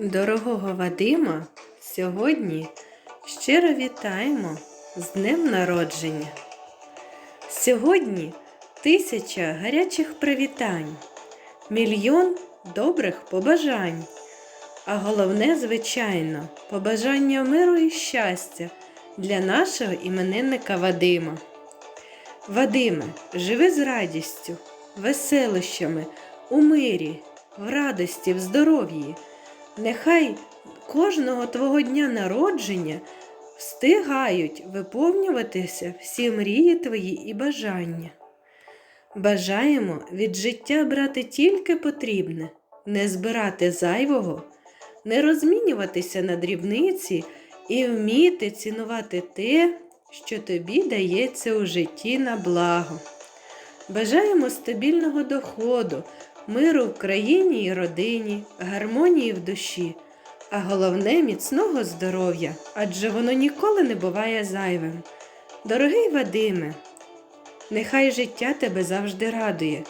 Дорогого Вадима сьогодні щиро вітаємо з Днем Народження. Сьогодні тисяча гарячих привітань, мільйон добрих побажань. А головне, звичайно, побажання миру і щастя для нашого іменинника Вадима. Вадиме, живи з радістю, веселощами, у мирі, в радості, в здоров'ї. Нехай кожного твого дня народження встигають виповнюватися всі мрії твої і бажання. Бажаємо від життя брати тільки потрібне, не збирати зайвого, не розмінюватися на дрібниці і вміти цінувати те, що тобі дається у житті на благо. Бажаємо стабільного доходу, миру в країні і родині, гармонії в душі, а головне міцного здоров'я, адже воно ніколи не буває зайвим. Дорогий Вадиме, нехай життя тебе завжди радує,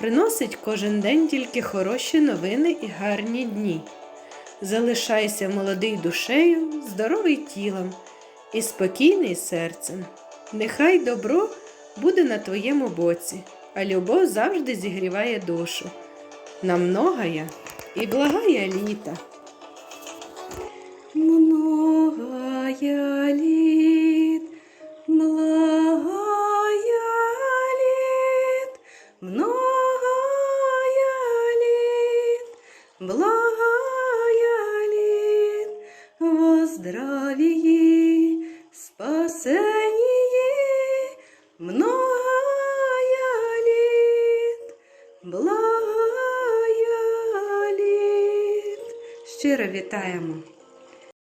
приносить кожен день тільки хороші новини і гарні дні. Залишайся молодий душею, здоровий тілом і спокійний серцем. Нехай добро буде на твоєму боці, а любов завжди зігріває душу. На многое і благая літа. Многая літ, благая літ, многая літ, благая літ, во здравии, спасении, многая літ, благая Щиро вітаємо!